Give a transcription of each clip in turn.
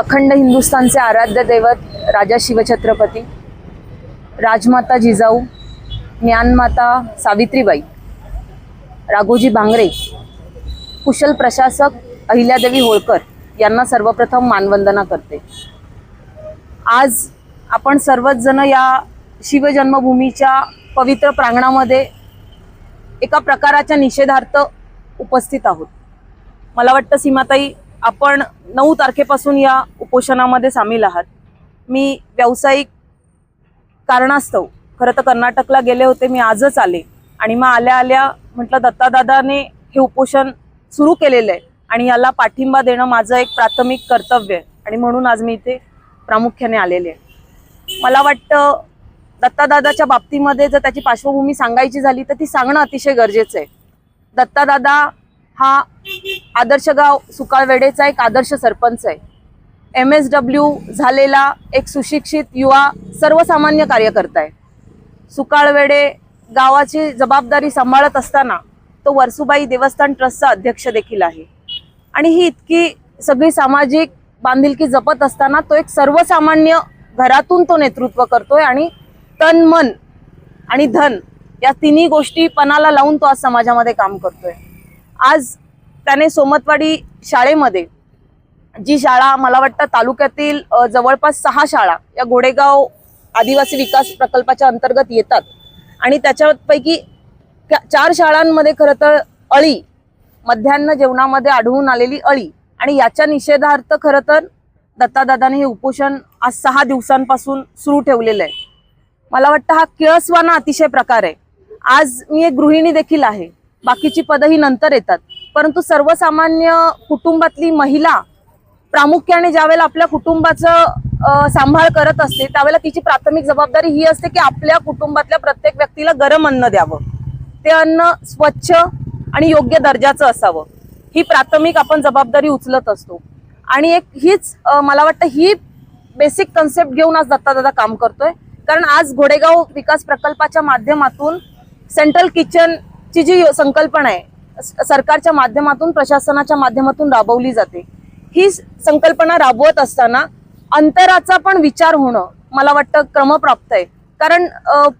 अखंड हिंदुस्थानचे आराध्य दैवत राजा शिवछत्रपती राजमाता जिजाऊ ज्ञानमाता सावित्रीबाई राघोजी भांगरे कुशल प्रशासक अहिल्यादेवी होळकर यांना सर्वप्रथम मानवंदना करते. आज आपण सर्वच जण या शिवजन्मभूमीच्या पवित्र प्रांगणामध्ये एका प्रकाराच्या निषेधार्थ उपस्थित आहोत. मला वाटतं सीमाताई आपण नऊ तारखेपासून या उपोषणामध्ये सामील आहात. मी व्यावसायिक कारणास्तव खरं तर कर्नाटकला गेले होते मी आजच आले. आणि मग आल्या आल्या म्हटलं दत्तादादाने हे उपोषण सुरू केलेलं आहे आणि याला पाठिंबा देणं माझं एक प्राथमिक कर्तव्य आहे. आणि म्हणून आज मी इथे प्रामुख्याने आलेले आहे. मला वाटतं दत्तादादाच्या बाबतीमध्ये जर त्याची पार्श्वभूमी सांगायची झाली तर ती सांगणं अतिशय गरजेचं आहे. दत्तादादा हा आदर्श गाव सुकाळवेडेचा एक आदर्श सरपंच आहे. एम एस डब्ल्यू झालेला एक सुशिक्षित युवा सर्वसामान्य कार्यकर्ता आहे. सुकाळवेडे गावाची जबाबदारी सांभाळत असताना तो वरसुबाई देवस्थान ट्रस्टचा अध्यक्ष देखील आहे. आणि ही इतकी सगळी सामाजिक बांधिलकी जपत असताना तो एक सर्वसामान्य घरातून तो नेतृत्व करतोय आणि तन मन आणि धन या तिन्ही गोष्टी पणाला लावून तो आज समाजामध्ये काम करतोय. आज त्याने सोमतवाडी शाळेमध्ये जी शाळा मला वाटतं तालुक्यातील जवळपास सहा शाळा या घोडेगाव आदिवासी विकास प्रकल्पाच्या अंतर्गत येतात. आणि त्याच्यापैकी चार शाळांमध्ये खरं तर अळी मध्यान्ह जेवणामध्ये आढळून आलेली अळी आणि याच्या निषेधार्थ खरं तर दत्तादादाने हे उपोषण आज सहा दिवसांपासून सुरू ठेवलेलं आहे. मला वाटतं हा किळसवाना अतिशय प्रकार आहे. आज मी एक गृहिणी देखील आहे. बाकीची पदं ही नंतर येतात. परंतु सर्वसामान्य कुटुंबातली महिला प्रामुख्याने ज्यावेळेला आपल्या कुटुंबाचं सांभाळ करत असते त्यावेळेला तिची प्राथमिक जबाबदारी ही असते की आपल्या कुटुंबातल्या प्रत्येक व्यक्तीला गरम अन्न द्यावं. ते अन्न स्वच्छ आणि योग्य दर्जाचं असावं. ही प्राथमिक आपण जबाबदारी उचलत असतो. आणि एक हीच मला वाटतं ही बेसिक कन्सेप्ट घेऊन आज दत्तादादा काम करतोय. कारण आज घोडेगाव विकास प्रकल्पाच्या माध्यमातून सेंट्रल किचनची जी संकल्पना आहे सरकारच्या माध्यमातून प्रशासनाच्या माध्यमातून राबवली जाते. ही संकल्पना राबवत असताना अंतराचा पण विचार होणं मला वाटतं क्रमप्राप्त आहे. कारण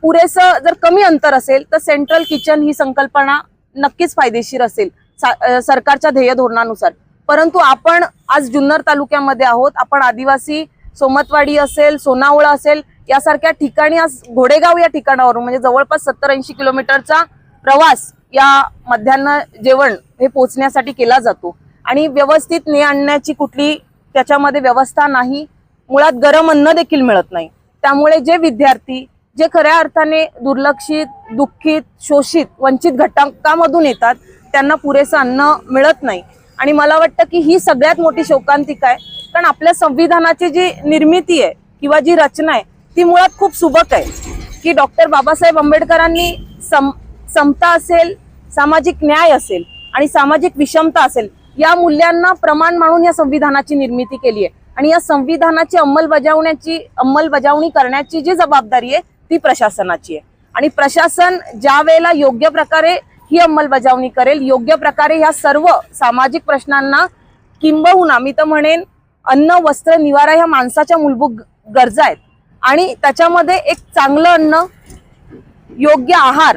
पुरेसं जर कमी अंतर असेल तर सेंट्रल किचन ही संकल्पना नक्कीच फायदेशीर असेल सा- सरकारच्या ध्येय धोरणानुसार. परंतु आपण आज जुन्नर तालुक्यामध्ये आहोत आपण आदिवासी सोमतवाडी असेल सोनावळा असेल यासारख्या ठिकाणी आज घोडेगाव या ठिकाणावरून म्हणजे जवळपास सत्तर ऐंशी किलोमीटरचा प्रवास या मध्यान्ह जेवण हे पोचण्यासाठी केला जातो. आणि व्यवस्थित ने आणण्याची कुठली त्याच्यामध्ये व्यवस्था नाही. मुळात गरम अन्न देखील मिळत नाही. त्यामुळे जे विद्यार्थी जे खऱ्या अर्थाने दुर्लक्षित दुःखित शोषित वंचित घटकामधून येतात त्यांना पुरेसं अन्न मिळत नाही. आणि मला वाटतं की ही सगळ्यात मोठी शोकांतिका आहे. कारण आपल्या संविधानाची जी निर्मिती आहे किंवा जी रचना आहे ती मुळात खूप सुबक आहे. की डॉक्टर बाबासाहेब आंबेडकरांनी सम समता असेल सामाजिक न्याय असेल आणि सामाजिक विषमता असेल या मूल्यांना प्रमाण मानून या संविधानाची निर्मिती केली आहे. आणि या संविधानाची अंमलबजावण्याची अंमलबजावणी करण्याची जी जबाबदारी आहे ती प्रशासनाची आहे. आणि प्रशासन ज्या वेळेला योग्य प्रकारे ही अंमलबजावणी करेल योग्य प्रकारे ह्या सर्व सामाजिक प्रश्नांना किंबहुना मी तर म्हणेन अन्न वस्त्र निवारा ह्या माणसाच्या मूलभूत गरजा आहेत. आणि त्याच्यामध्ये एक चांगलं अन्न योग्य आहार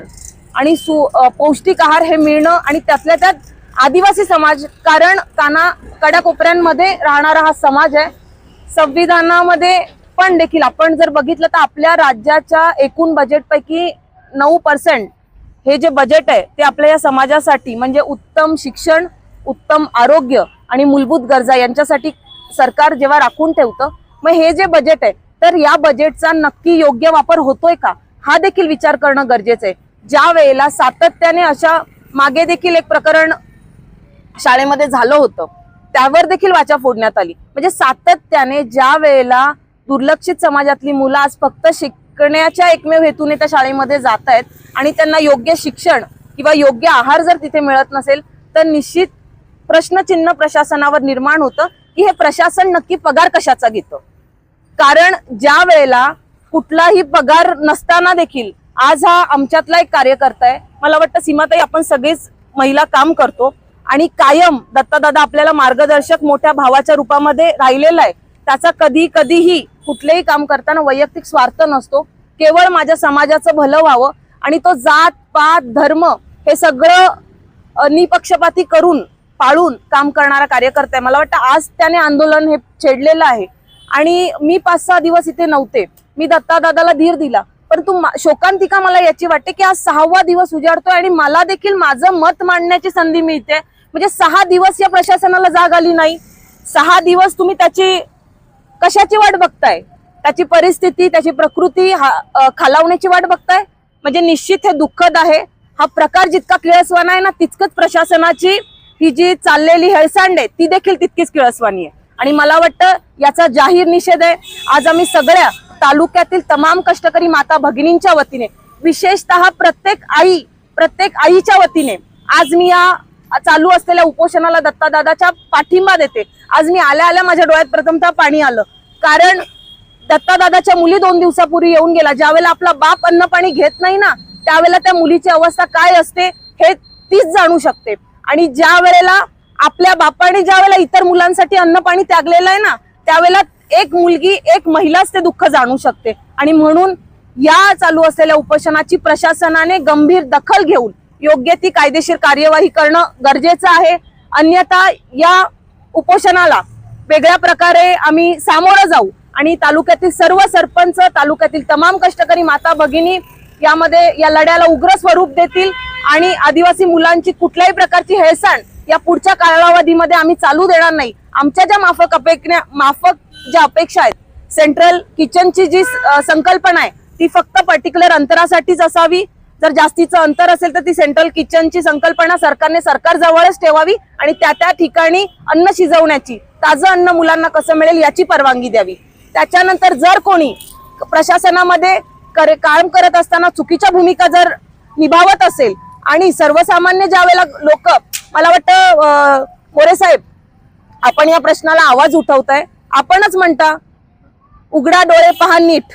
आणि सु पौष्टिक आहार हे मिळणं आणि त्यातल्या त्यात आदिवासी समाज कारण काना कड्याकोपऱ्यांमध्ये राहणारा हा समाज आहे. संविधानामध्ये पण देखील आपण जर बघितलं तर आपल्या राज्याच्या एकूण बजेटपैकी नऊ पर्सेंट हे जे बजेट आहे ते आपल्या या समाजासाठी म्हणजे उत्तम शिक्षण उत्तम आरोग्य आणि मूलभूत गरजा यांच्यासाठी सरकार जेव्हा राखून ठेवतं मग हे जे बजेट आहे तर या बजेटचा नक्की योग्य वापर होतोय का? हा देखील विचार करणं गरजेचं आहे. ज्या वेळेला सातत्याने अशा मागे देखील एक प्रकरण शाळेमध्ये झालं होतं. त्यावर देखील वाचा फोडण्यात आली. म्हणजे सातत्याने ज्या वेळेला दुर्लक्षित समाजातली मुलं आज फक्त शिकण्याच्या एकमेव हेतूने त्या शाळेमध्ये जात आहेत आणि त्यांना योग्य शिक्षण किंवा योग्य आहार जर तिथे मिळत नसेल तर निश्चित प्रश्नचिन्ह प्रशासनावर निर्माण होतं की हे प्रशासन नक्की पगार कशाचा घेतं? कारण ज्या वेळेला कुठलाही पगार नसताना देखील आज हा आमच्यातला एक कार्यकर्ता आहे. मला वाटतं सीमाताई आपण सगळेच महिला काम करतो. आणि कायम दत्तादादा आपल्याला मार्गदर्शक मोठ्या भावाच्या रूपामध्ये राहिलेला आहे. त्याचा कधी कधीही कुठलेही काम करताना वैयक्तिक स्वार्थ नसतो. केवळ माझ्या समाजाचं भलं व्हावं आणि तो जात पात धर्म हे सगळं निपक्षपाती करून पाळून काम करणारा कार्यकर्ता आहे. मला वाटतं आज त्याने आंदोलन हे छेडलेलं आहे. आणि मी पाच सहा दिवस इथे नव्हते. मी दत्तादादाला धीर दिला. परंतु शोकांतिका मला याची वाटते की आज सहावा दिवस उजाडतोय आणि मला देखील माझं मत मांडण्याची संधी मिळते. म्हणजे सहा दिवस या प्रशासनाला जाग आली नाही. सहा दिवस तुम्ही त्याची कशाची वाट बघताय? त्याची परिस्थिती त्याची प्रकृती हा- खालावण्याची वाट बघताय? म्हणजे निश्चित हे दुःखद आहे. हा प्रकार जितका किळसवाना आहे ना तितकंच प्रशासनाची ही जी चाललेली हेळसांड आहे ती देखील तितकीच किळसवानी आहे. आणि मला वाटतं याचा जाहीर निषेध आहे. आज आम्ही सगळ्या तालुक्यातील तमाम कष्टकरी माता भगिनींच्या वतीने विशेषतः प्रत्येक आई प्रत्येक आईच्या वतीने आज मी या चालू असलेल्या उपोषणाला दत्तादादाच्या पाठिंबा देते. आज मी आल्या आल्या माझ्या डोळ्यात प्रथमतः पाणी आलं. कारण दत्तादादाच्या मुली दोन दिवसापूर्वी येऊन गेला. ज्यावेळेला आपला बाप अन्न पाणी घेत नाही ना त्यावेळेला त्या मुलीची अवस्था काय असते हे तीच जाणू शकते. आणि ज्या वेळेला आपल्या बापाने ज्या वेळेला इतर मुलांसाठी अन्न पाणी त्यागलेलं आहे ना त्यावेळेला एक मुलगी एक महिलाच ते दुःख जाणू शकते. आणि म्हणून या चालू असलेल्या उपोषणाची प्रशासनाने गंभीर दखल घेऊन योग्य ती कायदेशीर कार्यवाही करणं गरजेचं आहे. अन्यथा या उपोषणाला वेगळ्या प्रकारे आम्ही सामोरं जाऊ आणि तालुक्यातील सर्व सरपंच तालुक्यातील तमाम कष्टकरी माता भगिनी यामध्ये या लढ्याला उग्र स्वरूप देतील आणि आदिवासी मुलांची कुठल्याही प्रकारची हेळसांड या पुढच्या कालावधीमध्ये आम्ही चालू देणार नाही. आमच्या ज्या माफक अपेक्षा माफक ज्या अपेक्षा आहेत सेंट्रल किचनची जी संकल्पना आहे ती फक्त पर्टिक्युलर अंतरासाठीच असावी. जर जास्तीचं अंतर असेल तर ती सेंट्रल किचनची संकल्पना सरकारने सरकार जवळच ठेवावी आणि त्या त्या ठिकाणी अन्न शिजवण्याची ताजं अन्न मुलांना कसं मिळेल याची परवानगी द्यावी. त्याच्यानंतर जर कोणी प्रशासनामध्ये करे- काम करत असताना चुकीच्या भूमिका जर निभावत असेल आणि सर्वसामान्य ज्या वेळेला लोक मला वाटतं मोरे साहेब आपण या प्रश्नाला आवाज उठवताय. आपणच म्हणता उघडा डोळे पहा नीट.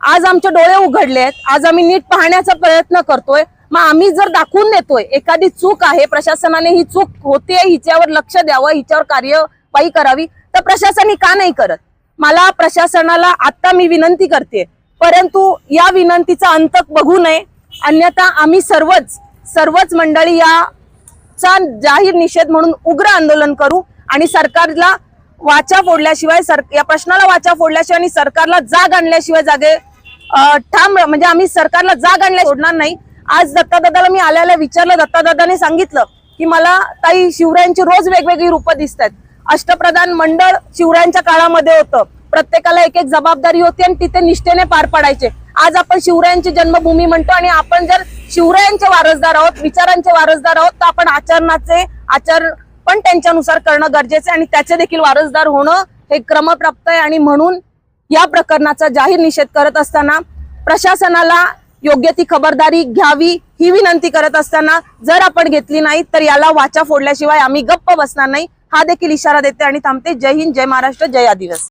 आज आमचे डोळे उघडले आहेत आज आम्ही नीट पाहण्याचा प्रयत्न करतोय. मग आम्ही जर दाखवून देतोय एखादी चूक आहे प्रशासनाने ही चूक होते हिच्यावर लक्ष द्यावं हिच्यावर कार्यवाही करावी तर प्रशासन ही का नाही करत? मला प्रशासनाला आता मी विनंती करते परंतु या विनंतीचा अंत बघू नये. अन्यथा आम्ही सर्वच सर्वच मंडळी याचा जाहीर निषेध म्हणून उग्र आंदोलन करू आणि सरकारला वाचा फोडल्याशिवाय सर या प्रश्नाला वाचा फोडल्याशिवाय आणि सरकारला जाग आणल्याशिवाय जागे ठाम म्हणजे आम्ही सरकारला जाग आणल्या सोडणार नाही. आज दत्तादादाला मी आल्याला विचारलं दत्तादादाने सांगितलं की मला ताई शिवरायांची रोज वेगवेगळी रूपं दिसत आहेत अष्टप्रधान मंडळ शिवरायांच्या काळामध्ये होतं. प्रत्येकाला एक एक जबाबदारी होती आणि तिथे निष्ठेने पार पाडायचे. आज आपण शिवरायांची जन्मभूमी म्हणतो आणि आपण जर शिवरायांचे वारसदार आहोत विचारांचे वारसदार आहोत तर आपण आचरणाचे आचार पण त्यांच्यानुसार करणं गरजेचं आहे आणि त्याचे देखील वारसदार होणं हे क्रमप्राप्त आहे. आणि म्हणून या प्रकरणाचा जाहीर निषेध करत असताना प्रशासनाला योग्य ती खबरदारी घ्यावी ही विनंती करत असताना जर आपण घेतली नाही तर याला वाचा फोडल्याशिवाय आम्ही गप्प बसणार नाही. हा देखील इशारा देते आणि थांबते. जय हिंद जय महाराष्ट्र जय आदिवासी.